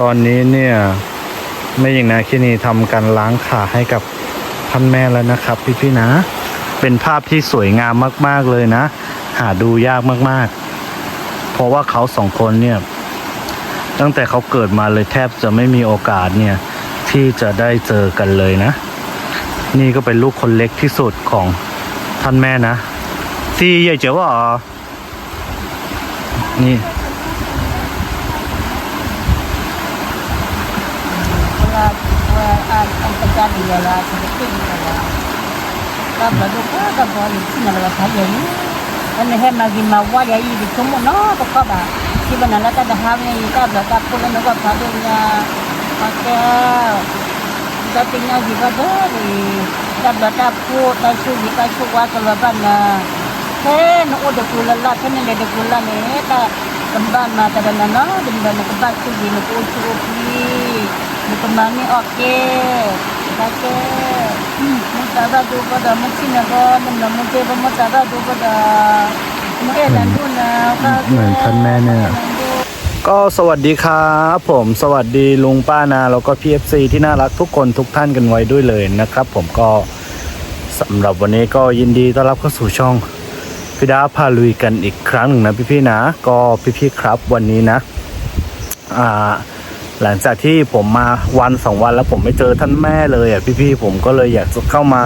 ตอนนี้เนี่ยแม่หญิงนาคินีทำการล้างขาให้กับท่านแม่แล้วนะครับ พี่ๆนะ เป็นภาพที่สวยงามมาก ๆเลยนะ หาดูยากมากๆ เพราะว่าเขาสองคนเนี่ย ตั้งแต่เขาเกิดมาเลยแทบจะไม่มีโอกาสเนี่ยที่จะได้เจอกันเลยนะ นี่ก็เป็นลูกคนเล็กที่สุดของท่านแม่นะที่ใหญ่เจ๋อว่านี่ kita dia lah, kita dia lah. Tapi baru tu tak boleh, sih nak saja ni. Anda hebat lagi mawa ya ini semua, no, tak bah, dah. mana benar tak dah hal ini? kita belum tak pun ada apa kita tinggal di bawah ni. Kita belum pun, tak suh, kita suh wah lah. Hei, no, udah lah, kena dia pulang ni. Tak mah tadah nana dan dan tu di nak usuh ni kembang ni okey hmm mutaba tu pada mesti nak dan nak mesti pun mutaba tu pada mungkin dan tu na. เหมือนท่านแม่เนี่ย ก็สวัสดีครับผมสวัสดีลุงป้านาแล้วก็พีเอฟซีที่น่ารักทุกคนทุกท่านกันไว้ด้วยเลยนะครับ ผมก็สำหรับวันนี้ก็ยินดีต้อนรับเข้าสู่ช่องพิดาพาลุยกันอีกครั้งหนึ่งนะพี่ๆนะ ก็พี่ๆครับวันนี้นะ อ่า หลังจากที่ผมมาวันสองวันแล้วผมไม่เจอท่านแม่เลยอะพี่ๆผมก็เลยอยากจะเข้ามา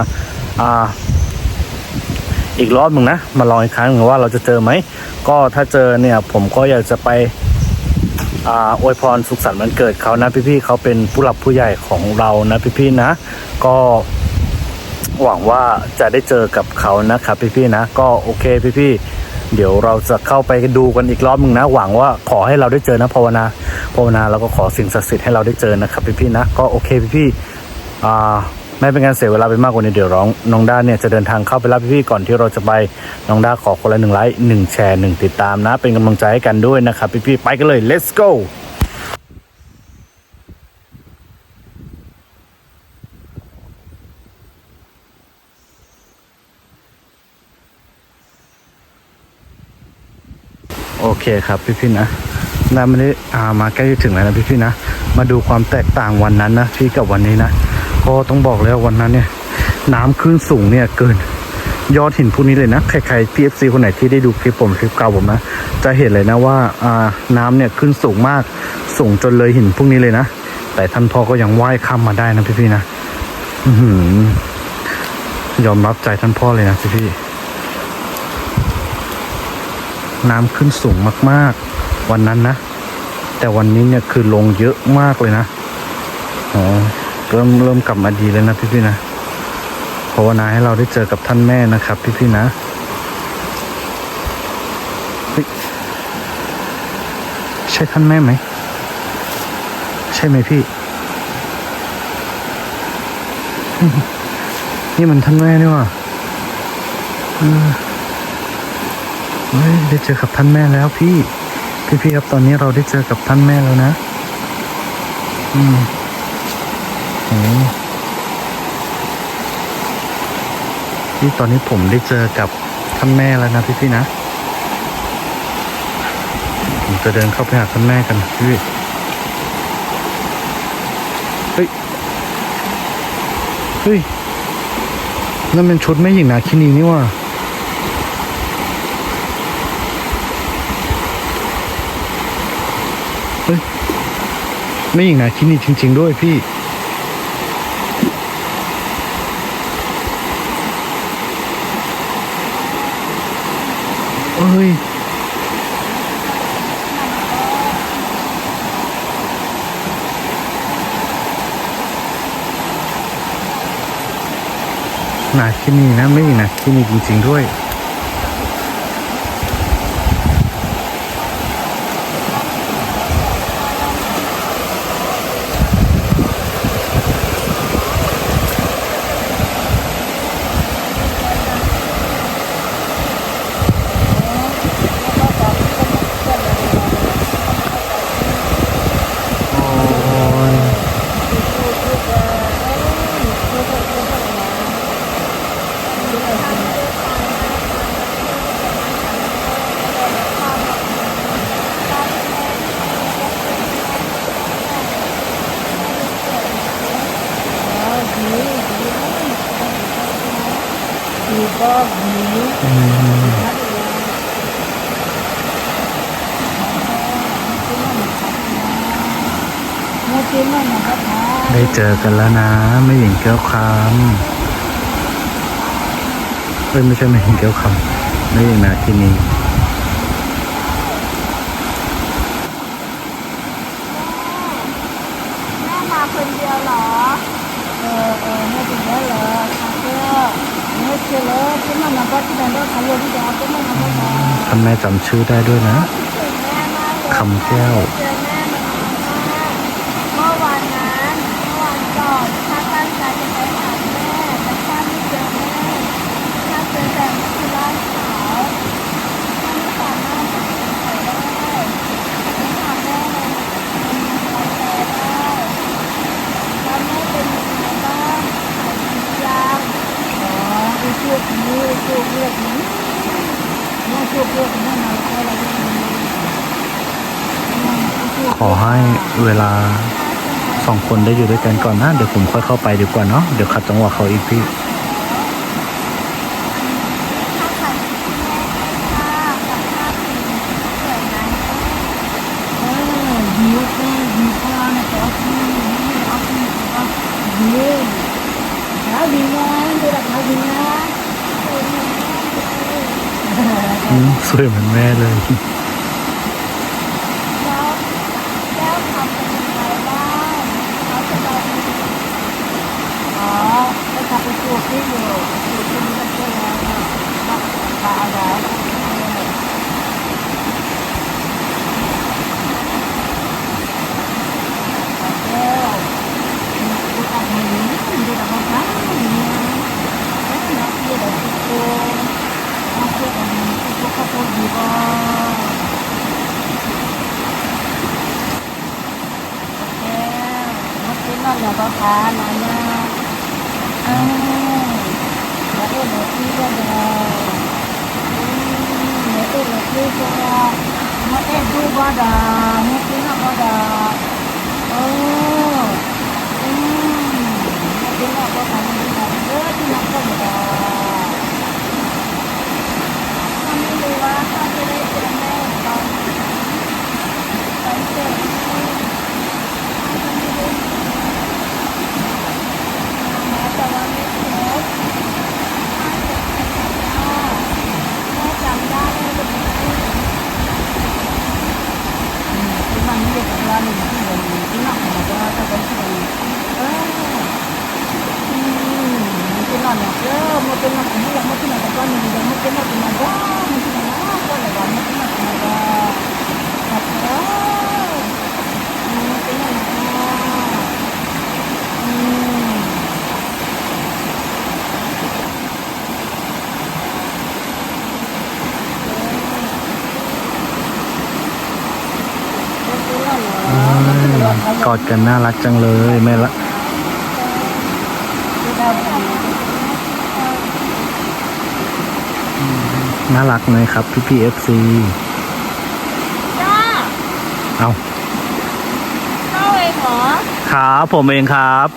อ่าอีกรอบหนึ่งนะมาลองอีกครั้งหนึ่งว่าเราจะเจอไหมก็ถ้าเจอเนี่ยผมก็อยากจะไปอ่าอวยพรสุขสันต์วันเกิดเขานะพี่ๆเขาเป็นผู้หลักผู้ใหญ่ของเรานะพี่ๆนะ ก็หวังว่าจะได้เจอกับเขานะครับพี่ๆนะ ก็โอเคพี่ๆ เดี๋ยวเราจะเข้าไปดูกันอีกรอบหนึ่งนะ หวังว่าขอให้เราได้เจอนะภาวนาภาวนาแล้วก็ขอสิ่งศักดิ์สิทธิ์ให้เราได้เจอนะครับพี่ๆนะ ก็โอเคพี่ๆอ่าไม่เป็นการเสียเวลาไปมากกว่านี้เดี๋ยวร้องน้องด้าเนี่ยจะเดินทางเข้าไปรับพี่ๆก่อนที่เราจะไปน้องด้าขอคนละหนึ่งไลค์หนึ่งแชร์หนึ่งติดตามนะ เป็นกำลังใจให้กันด้วยนะครับพี่ๆไปกันเลย let's go โอเคครับพี่ๆนะน้าไม่ได้อ่ามาใกล้จะถึงแล้วนะพี่ๆนะ มาดูความแตกต่างวันนั้นนะพี่กับวันนี้นะก็ต้องบอกเลยว่าวันนั้นเนี่ย น้ำขึ้นสูงเนี่ยเกินยอดหินพวกนี้เลยนะใครๆ PFC คนไหนที่ได้ดูคลิปผมคลิปเก่าผมนะ จะเห็นเลยนะว่าอ่าน้ำเนี่ยขึ้นสูงมากสูงจนเลยหินพวกนี้เลยนะ แต่ท่านพ่อก็ยังว่ายข้ามมาได้นะพี่ๆนะยอมรับใจท่านพ่อเลยนะพี่ๆ น้ำขึ้นสูงมากๆ วันนั้นนะ แต่วันนี้เนี่ยคือลงเยอะมากเลยนะอ๋อเริ่มเริ่มกลับมาดีแล้วนะพี่ๆนะภาวนาให้เราได้เจอกับท่านแม่นะครับพี่ๆนะใช่ท่านแม่ไหม ใช่ไหมพี่ นี่มันท่านแม่นี่ว่า เฮ้ยได้เจอกับท่านแม่แล้วพี่ พี่พี่ครับตอนนี้เราได้เจอกับท่านแม่แล้วนะ อืมโอ้พี่ตอนนี้ผมได้เจอกับท่านแม่แล้วนะพี่พี่นะ ผมจะเดินเข้าไปหาท่านแม่กันพี่เฮ้ย เฮ้ยนั่นเป็นชุดแม่หญิงนาคินีนี่ว่า ไม่หญิงนะที่นี่จริง ๆ ด้วยพี่ เอ้ยนาที่นี่นะไม่หญิงนะที่นี่จริง ๆ ด้วย เจอกันแล้วนะแม่หญิงแก้วคำเอ้ยไม่ใช่แม่หญิงแก้วคำแม่หญิงนาคินีแม่มาคนเดียวเหรอ เออเออไม่เป็นไรหรอกค่ะเพื่อไม่เชื่อเลยที่มันมาบอกที่นั่นก็ทำเรื่องที่จะเอาที่มันมาบอกมาท่านแม่จำชื่อได้ด้วยนะคิดถึงแม่มากเลยคำแก้ว เจอแม่มานานมากเมื่อวานนั้นเมื่อวานก่อนข้าตั้งใจจะไปหาแม่แต่ข้าไม่เจอแม่ข้าเจอแต่ที่ร้านขาวข้าไม่สามารถจะไปไหนได้ไปหาแม่เลยมันมีอะไรได้แล้วแม่เป็นยังไงบ้างหายดียัง อ๋อไอ้พ วกนี้พวกเลืองนี้น่าพวกเลืองนี้นะอะไรขอให้เวลาสองคนได้อยู่ด้วยกันก่อนนะ เดี๋ยวผมค่อยเข้าไปดีกว่าเนาะเดี๋ยวขัดจังหวะเขาอีกพี่ ถ้าใครที่แม่ให้ค่ากับค่าสิ่งสวยไหม เออหิวก็หิวข้าวนะแต่เอาที่นี่เอาที่นี่ก็หิวขาวดีนะเดี๋ยวขาวดีนะ อืม สวยเหมือนแม่เลย แล้วแก้วทำเป็นยังไงบ้างเขาสบายดีอ๋อก็ทำเป็นตัวที่อยู่ตัวที่นี่ก็แล้วนะตาอะไรแล้วกูทำอย่างนี้ดูแต่ว่า ซุปซุปข้าวโพดดีมากแก้วมากินนั่นแหก็ทานนะโอ้าวแล้วก็หนูพี่ก็ไดาหนูตัวหนูพี่ก็มาเอ็ดดูบ้าดาหนูพี่น่ะบ้าดาโอ้อืมหนูพี่น่ก็ทำได้เยอะที่นักก็ได้ไม่รู้ว่าเขาจะได้เจอแม่ตอนตอนเจอแม่เขาจะไม่ได้แม้แต่ว่าไม่ครบถ้าเกิดใครจำได้แม่จำได้แม่จะไม่พูด Cuma ni dia tak berani mesti dia ni. Nak ada tak ada sini. Ah. Hmm, mungkin nak ke, mungkin nak ni, mungkin nak tak ni, mungkin nak nak ada, mungkin nak apa lah, mungkin nak ada. Apa? Mungkin nak ada. Hmm. Mungkin lah. อืม กอดกันน่ารักจังเลยแม่ละน่ารักเลยครับพี่พีเอฟซีจ้าเอาเข้าเองเหรอครับผมเองครับ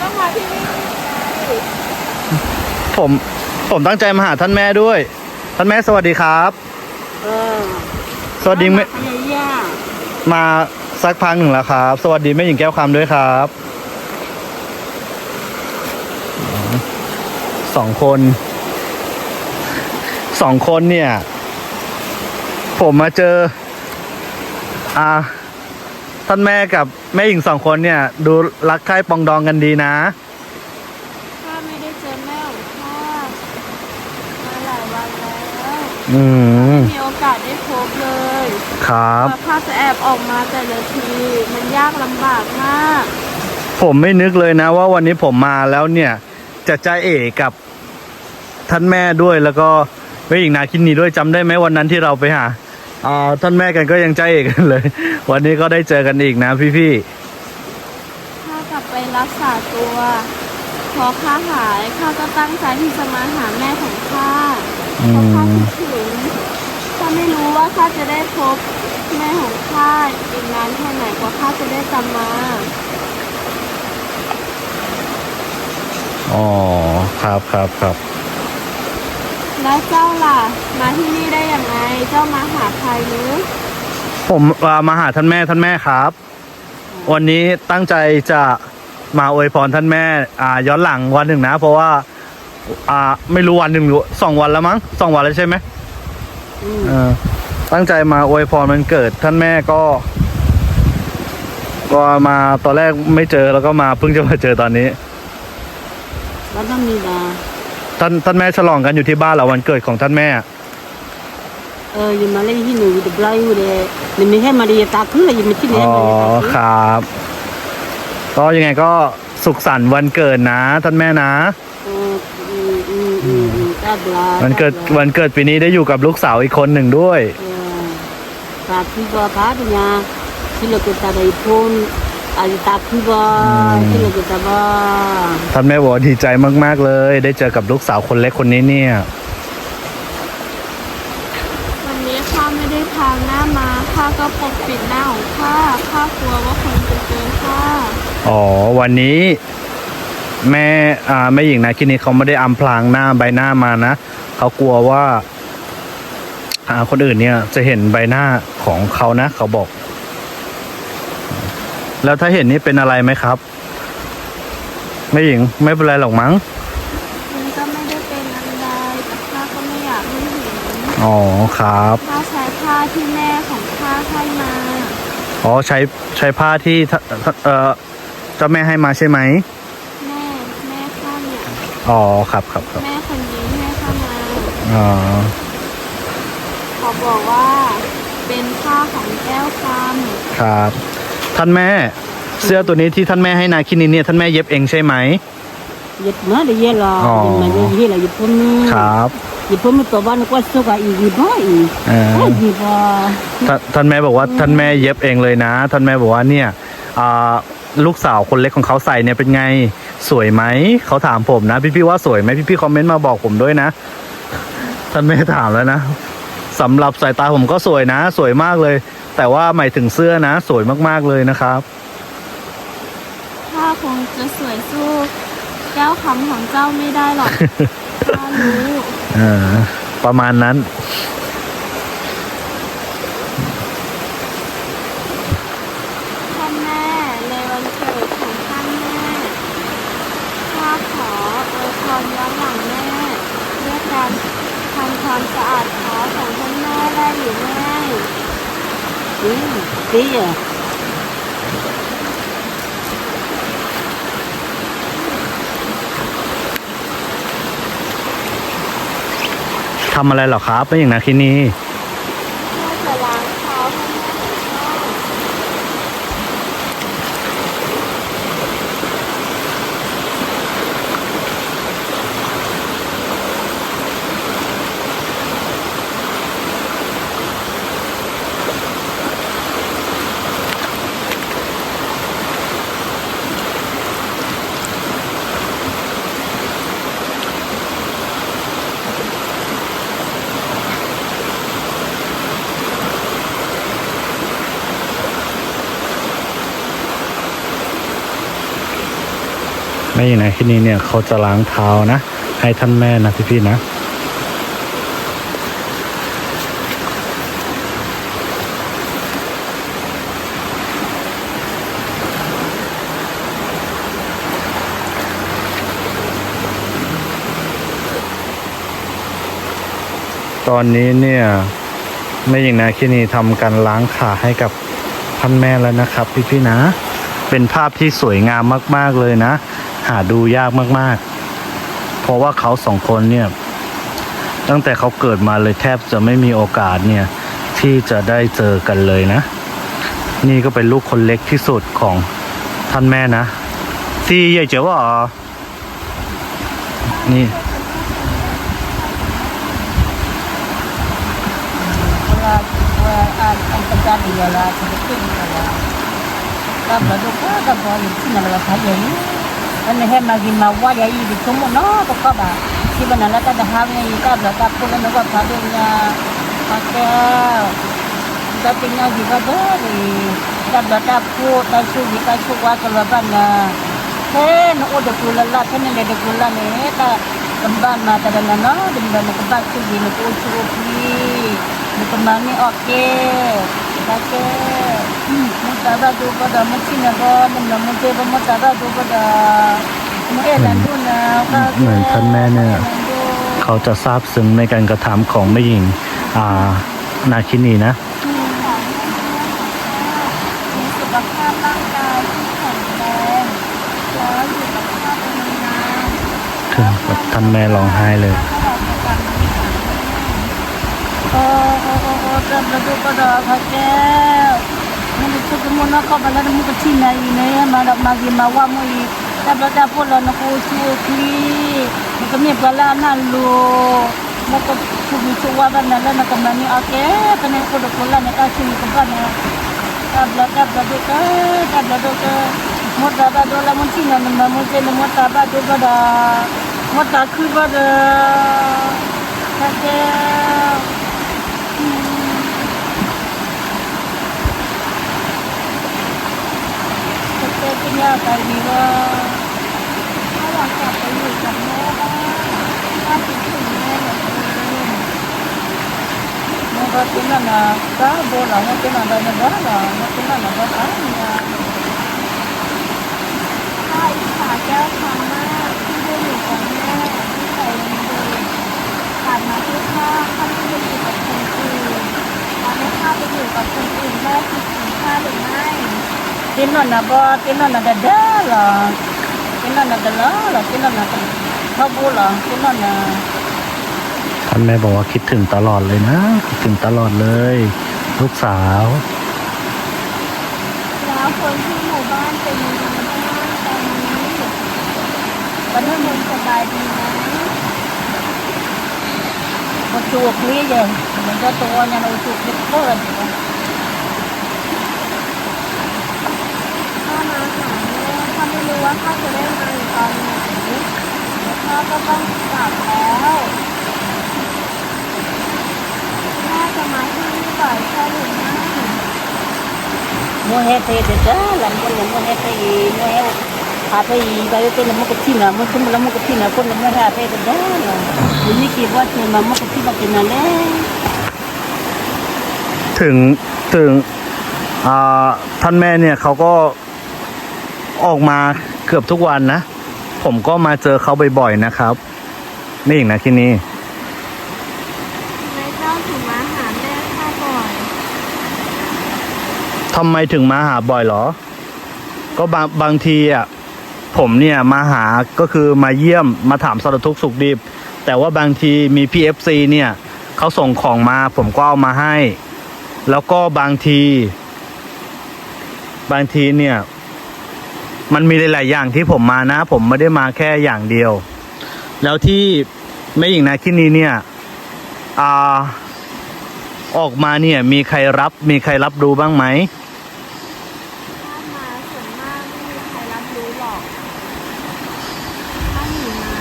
ต้องมาที่นี่ผมผมตั้งใจมาหาท่านแม่ด้วย ท่านแม่สวัสดีครับ Ah. สวัสดีแม่ Ya, ya. มา สักพักหนึ่งแล้วครับ สวัสดีแม่หญิงแก้วคำด้วยครับ สองคน สองคนเนี่ย ผมมาเจอ อ่า ท่านแม่กับแม่หญิงสองคนเนี่ย ดูรักใคร่ปองดองกันดีนะ ข้าไม่ได้เจอแม่ของข้ามาหลายวันแล้วอืม มีโอ กาสได้พบเลยครับแต่ข้าจะแอบออกมาแต่ละที มันยากลำบากมาก ผมไม่นึกเลยนะว่าวันนี้ผมมาแล้วเนี่ย จะใจาเอกกับท่านแม่ด้วยแล้วก็แม่หญิงนาคินนีด้วยจำได้ไหมวันนั้นที่เราไปหาอ่าท่านแม่กันก็ยังใจาเอกกันเลย วันนี้ก็ได้เจอกันอีกนะพี่ข้ากลับไปรักษาตัวพอข้าหายข้าก็ตั้งใจที่จะมาหาแม่ของข้าๆอืเพราะข้ามคิดถึง ข้าไม่รู้ว่าข้าจะได้พบแม่ของข้าอีกนานแค่ไหนกว่าข้าจะได้กลับมาอ๋อครับครับครับแล้วเจ้าล่ะ มาที่นี่ได้อย่างไรเจ้ามาหาใครหรือผมเอ่อมาหาท่านแม่ท่านแม่ครับ วันนี้ตั้งใจจะมาอวยพรท่านแม่อ่าย้อนหลังวันหนึ่งนะ เพราะว่าอ่าไม่รู้วันหนึ่งหรือสองวันแล้วมั้งสองวันแล้วใช่ไหมอืมเออ ตั้งใจมาอวยพรมันเกิดท่านแม่ก็ ก็มาตอนแรกไม่เจอแล้วก็มาเพิ่งจะมาเจอตอนนี้แล้วต้องมีนะท่านท่านแม่ฉลองกันอยู่ที่บ้านเหรอวันเกิดของท่านแม่ เอออยู่มาเลยที่หนูจะปล่อยอยู่เลยนี่ไม่ให้มาดีตาคืออยู่ไม่ที่นี่อ๋อมาดีตาคือครับ ก็ยังไงก็สุขสันต์วันเกิดนะ ท่านแม่นะ เอออืมอืมอืมอืมตาบลา วันเกิดวันเกิดปีนี้ได้อยู่กับลูกสาวอีกคนหนึ่งด้วยเออตาคือว่าพาดุญาที่เราเกิดตาได้พ้นอาจจะตาคือว่าที่เราเกิดตาบ้าท่านแม่บอกว่าดีใจมากๆเลย ได้เจอกับลูกสาวคนเล็กคนนี้เนี่ยวันนี้ข้าไม่ได้พางหน้ามาข้าก็ปกปิดหน้าของข้าข้ากลัวว่าคนจะเจอข้าอ๋อวันนี้ แม่อ่าแม่หญิงนาคินีเขาไม่ได้อำพรางหน้าใบหน้ามานะเขากลัวว่าอ่าคนอื่นเนี่ยจะเห็นใบหน้าของเขานะ เขาบอก แล้วถ้าเห็นนี่เป็นอะไรไหมครับแม่หญิงไม่เป็นไรหรอกมั้งมันก็ไม่ได้เป็นอะไรแต่ข้าก็ไม่อยากให้เห็นอ๋อครับข้าใช้ผ้าที่แม่ของข้าให้มาอ๋อใช้ใช้ผ้าที่ท่าเออเจ้าแม่ให้มาใช่ไหมแม่แม่ข้าเนี่ย อ๋อครับครับครับแม่คนนี้ให้ข้ามาอ๋อเขาบอกว่าเป็นผ้าของแก้วคครับ ท่านแม่เสื้อตัวนี้ที่ท่านแม่ให้นาคินีเนี่ยท่านแม่เย็บเองใช่ไหมยึดมาได้เยอะหรออ๋อยึดมาได้เยอะหรอยึดพ้นนี่ครับยึดพ้นมันตัวบ้านก็สุกอีกยึดบ่อีกเออโอ้ยยึดบ่ท่านท่านแม่บอกว่าท่านแม่เย็บเองเลยนะ ท่านแม่บอกว่าเนี่ยอ่าลูกสาวคนเล็กของเขาใส่เนี่ยเป็นไง สวยไหมเขาถามผมนะ พี่พี่ๆว่าสวยไหมพี่พี่ๆคอมเมนต์มาบอกผมด้วยนะท่านแม่ถามแล้วนะสำหรับสายตาผมก็สวยนะ สวยมากเลย แต่ว่าหมายถึงเสื้อนะ สวยมากๆเลยนะครับำผ้าคงจะสวยสู้แก้วคำของเจ้าไม่ได้หรอกข้ารู้เออประมาณนั้นท่านแม่ในวันเกิดของท่านแม่ ข้าขออวยพรย้อนหลังแม่ด้วยการทำความสะอาดเท้าของท่านแม่ได้หรือไม่ อืมตีอะทำอะไรเหรอครับเป็นอย่างนั้นคินี เพื่อจะล้างเท้าท่านแม่ของข้า ไม่อย่างนาคินีเนี่ยเขาจะล้างเท้านะ ให้ท่านแม่นะพี่ๆนะตอนนี้เนี่ยแม่หญิงนาคินีทำการล้างขาให้กับท่านแม่แล้วนะครับ พี่ๆนะ เป็นภาพที่สวยงามมาก ๆ เลยนะ หาดูยากมากๆ เพราะว่าเขาสองคนเนี่ย ตั้งแต่เขาเกิดมาเลยแทบจะไม่มีโอกาสเนี่ย ที่จะได้เจอกันเลยนะ นี่ก็เป็นลูกคนเล็กที่สุดของท่านแม่นะที่ใหญ่เจ๋อว่านี่ว่าว่าอ่านอันปรเดียวละจะเป็นอะไรก็บลูกก็บ่อยู่ที่นั่นละค่ะอย่างนี้อันนี้ให้มากินมาว่าอย่าอีกทั้งหมาะก็ก็แบบที่บ้านนั้นก็จะหาเงินก็แบบก็คนนั้นก็พาเดินยาพาแก้วก็เป็นยาดีก็ได้ก็แบบก็พูดได้ช่วยก็ช่วยว่าก็แบบนั้นเฮ้นโอ้เด็กกุลละเท่านั้นเด็กกุลละเนี่ยแต่ kembang mata dan nana dengan kembang tu di nak usul ni nak kembang ni okey okey hmm mutaba tu pada mesti nak ba nak mesti ba mutaba tu pada mungkin nanti nak เหมือนท่านแม่เนี่ย เขาจะซาบซึ้งในการกระทำของแม่หญิง อ่า นาคินีนะ มีสุขภาพร่างกายที่แข็งแรงแล้วอยู่กับพ่อเป็นนานถึงกับท่านแม่ร้องไห้เลยๆ dalam lagu pada kakek. Mungkin tu semua nak kau balas muka cina ini, malam lagi mawa mui. Tapi ada pun nak kau cuci. Muka ni balas nalu. Muka cuci cuci apa nala nak kembali. Okay, kena aku dok pula nak kasih muka mana. Tabla tabla doke, tabla doke. Muka tabla doke lah mungkin nak nampak mungkin muka tabla doke pada. Muka kuku pada. Kakek. จอปัญญาไปนี่ว่าถ้าอยากกลับไปอยู่กับแม่บ้างถ้าคิดถึงแม่เหลือเกินมันก็เป็นนั่นนะก้าโบราณมันเป็นอะไรนะบ้าล่ะมันเป็นนั่นนะบ้าอะไรเนี่ยถ้าอิจฉาแก้วคำมากที่ได้อยู่กับแม่ที่ใส่ลงดูผ่านมาที่ข้าข้าไม่ได้อยู่กับคนอื่นตอนนี้ข้าไปอยู่กับคนอื่นแม่คิดถึงข้าหรือไม่ เป็นนั่นนะบ้าเป็นนั่นนะเด้อล่ะเป็นนั่นนะเด้อล่ะเป็นนั่นนะเขาโบราณเป็นนั่นนะท่านแม่บอกว่าคิดถึงตลอดเลยนะ คิดถึงตลอดเลย ลูกสาว แล้วคนที่หมู่บ้านเป็นยังไงบ้างตอนนี้วันนั้นคนสบายดีไหมมันจูบนี่ยังมันก็ตัวยังเอาจูบเล็กเกินข้ามาหาแม่ข้าไม่ รู้ว่าข้าจะได้มาอยู่ตอนไหนแล้วข้าก็ต้องกลับแล้วแม่จะมาที่นี่บ่อยแค่หรือไม่ mua hết thì được đó làm con là mua hết thì mua hết à thì bây giờ tôi là mua cái chi nào mua cũng là mua cái chi nào con là mua hết thì được đó là những cái vật thì mà mua cái chi vật thì nào đấy ถึงถึงอ่าท่านแม่เนี่ยเขาก็ ออกมาเกือบทุกวันนะ ผมก็มาเจอเขาบ่อยๆนะครับไม่อย่างนะที่นี่ทำไมเจ้าถึงมาหาแม่ข้าบ่อยทำไมถึงมาหาบ่อยเหรอ ก็บางบางทีอะผมเนี่ยมาหาก็คือมาเยี่ยมมาถามสารทุกข์สุขดิบ แต่ว่าบางทีมีพีเอฟซีเนี่ยเขาส่งของมาผมก็เอามาให้ แล้วก็บางที บางทีเนี่ย มันมีหลาย ๆ อย่างที่ผมมานะ ผมไม่ได้มาแค่อย่างเดียว แล้วที่แม่หญิงนาคินีเนี่ยอ่าออกมาเนี่ย มีใครรับ มีใครรับรู้บ้างไหมข้ามาส่วนมากไม่มีใครรับรู้หรอกข้าหนีมา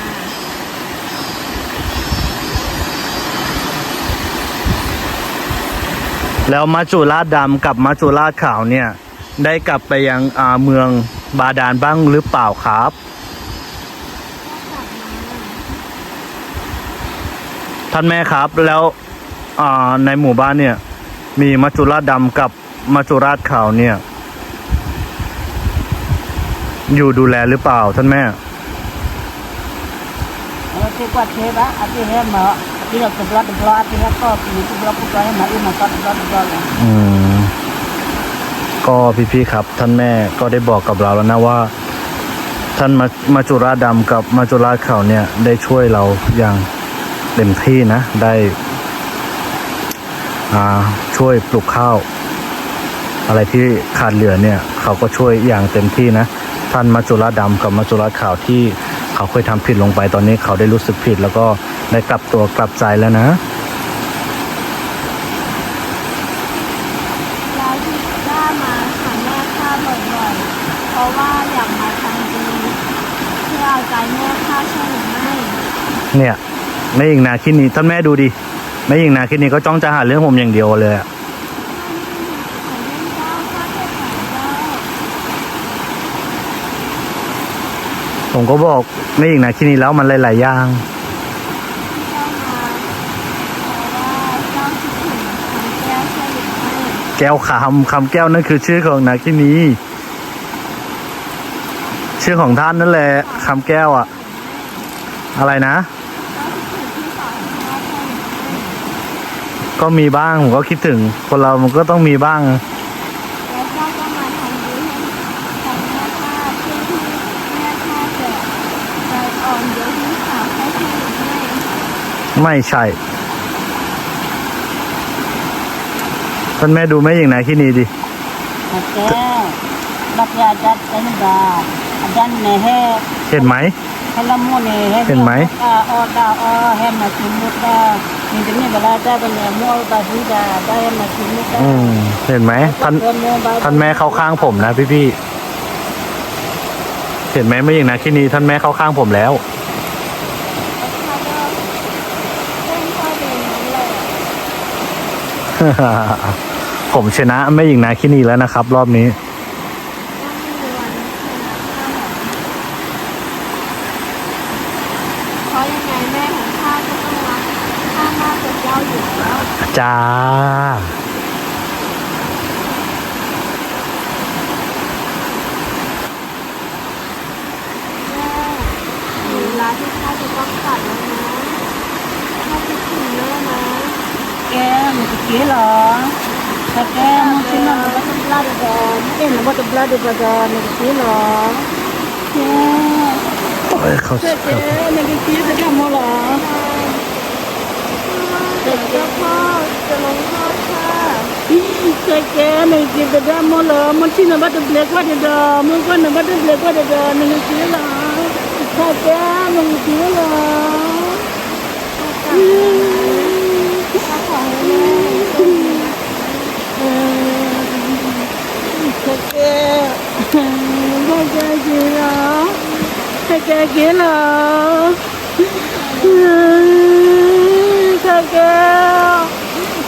แล้วมัจจุราชดำกับมัจจุราชขาวเนี่ย ได้กลับไปยังอ่าเมือง บาดาลบ้างหรือเปล่าครับข้ากลับมาท่านแม่ครับแล้วอ่าในหมู่บ้านเนี่ย มีมัจจุราชดำกับมัจจุราชขาวเนี่ย อยู่ดูแลหรือเปล่าท่านแม่ thì quạt thế đó à thì hết mà thì là cái blood blood thì hết có ก็พี่ๆครับ ท่านแม่ก็ได้บอกกับเราแล้วนะว่า ท่านมามาจุราดำกับมาจุราขาวเนี่ยได้ช่วยเราอย่างเต็มที่นะ ได้ช่วยปลูกข้าว อะไรที่ขาดเหลือเนี่ย เขาก็ช่วยอย่างเต็มที่นะ ท่านมาจุราดำกับมาจุราขาวที่เขาเคยทำผิดลงไปตอนนี้เขาได้รู้สึกผิด แล้วก็ได้กลับตัวกลับใจแล้วนะ เนี่ยไม่ยิงนาคิดนี้ท่านแม่ดูดิไม่ยิงนาคิดนี้ก็จ้องจะหาเรื่องผมอย่างเดียวเลยผมก็บอกไม่ยิงนาคินี่แล้วมันหลาย ๆ อย่าง แก้วคำคำแก้วนั่นคือชื่อของนาคินีชื่อของท่านนั่นแหละคำแก้วอะอะไรนะ ก็มีบ้างผมก็คิดถึง คนเรามันก็ต้องมีบ้าง แล้วพ่อก็มาทำบุญให้ทำแม่ผ้าเพื่อที่แม่ผ้าจะใจอ่อนเดี๋ยวพี่สาวให้ที่ให้ไม่ใช่ ท่านแม่ดูแม่หญิงนาคินีดิ Oke. Bak ya adat ini ba. Adan ne he เห็นไหม helamu ne he. เห็ นไหม Ah oh da oh he ma sumut da. Ni ni bala da ba ne mo ba hu da da he ma sumut da. อืมเห็นไหมท่านท่านแม่เข้าข้างผมนะพี่พี่ๆเห็นไหมแม่หญิงนาคินีท่านแม่เข้าข้างผมแล้วแล้วพ่อก็เต้นพ่อเดินนั้นเลยผมชนะแม่หญิงนาคินีแล้วนะครับ รอบนี้ เพราะยังไงแม่ของข้าก็ต้องรักข้ามากกว่าเจ้าอยู่แล้ว จ้าแม่ถึงเวลาที่ข้าจะต้องกลับแล้วนะข้าคิดถึงแม่นะ Ke mu ke lo. Ke mu sin na ba ta blood da. Ni na ba ta blood da da ni ke lo. Ke. เอ้ยเขา Ke ke ni ke ke da mo lo. เด็ก เจ้าพ่อจะลงโทษข้า Ke ke ni ke da mo lo. Mu sin na ba ta black wa da. Mu ko na ba ta black wa da ni ke lo. Ke ke mu ke lo. ข้าขอให้แม่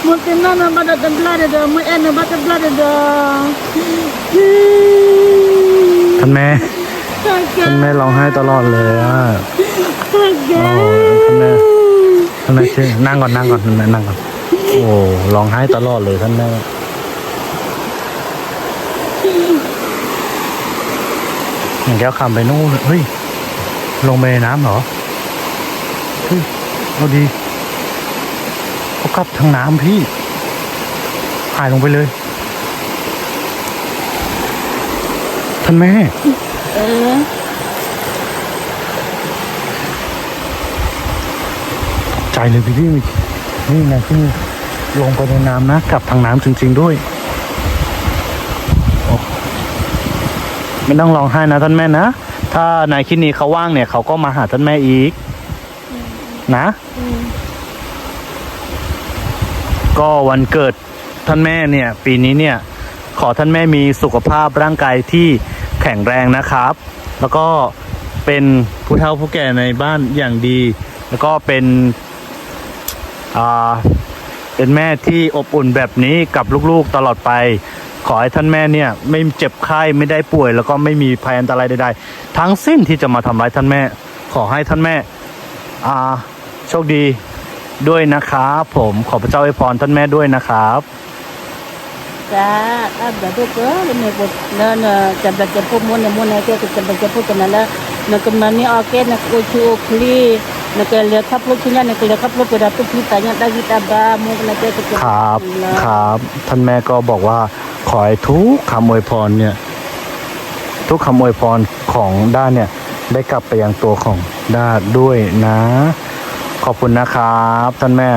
Mungkin nana pada tempat ada, mungkin nana pada tempat ada. ท่านแม่ ท่านแม่ร้องไห้ตลอดเลยอะ โอ้ท่านแม่ ท่านแม่ชื่อนั่งก่อนนั่งก่อนท่านแม่นั่งก่อน โอ้ร้องไห้ตลอดเลยท่านแม่ อย่างแก้วคำไปนู่นเฮ้ย ลงไปในน้ำเหรอเฮ้ยเอาดี กลับทางน้ำพี่หายลงไปเลย ท่านแม่ Eh, ใจเลยพี่พี่นี่นะที่ลงไปในน้ำนะกลับทางน้ำจริง ๆด้วย ไม่ต้องร้องไห้นะท่านแม่นะ ถ้านายคินีเขาว่างเนี่ยเขาก็มาหาท่านแม่อีก นะ ก็วันเกิดท่านแม่เนี่ย ปีนี้เนี่ย ขอท่านแม่มีสุขภาพร่างกายที่แข็งแรงนะครับ แล้วก็เป็นผู้เฒ่าผู้แก่ในบ้านอย่างดี แล้วก็เป็นอ่าเป็นแม่ที่อบอุ่นแบบนี้กับลูกๆตลอดไป ขอให้ท่านแม่เนี่ย ไม่เจ็บไข้ไม่ได้ป่วย แล้วก็ไม่มีภัยอันตรายใดๆทั้งสิ้นที่จะมาทำร้ายท่านแม่ ขอให้ท่านแม่ อ่า โชคดี ด้วยนะครับผมขอพระเจ้าอวยพรท่านแม่ด้วยนะครับ Ka, ada tu ke, ni pun, na na, cabang campur mu na mu na ke, cabang campur kena la, na kemani okey, na kucu kli, na ke lihat kaplu punya, na ke lihat kaplu pada tu kita tanya lagi tabah, mu kena ke ke ครับครับท่านแม่ก็บอกว่าขอให้ทุกคำอวยพรเนี่ย ทุกคำอวยพรของด้านเนี่ย ได้กลับไปยังตัวของด้าด้วยนะ ขอบคุณนะครับ ท่านแม่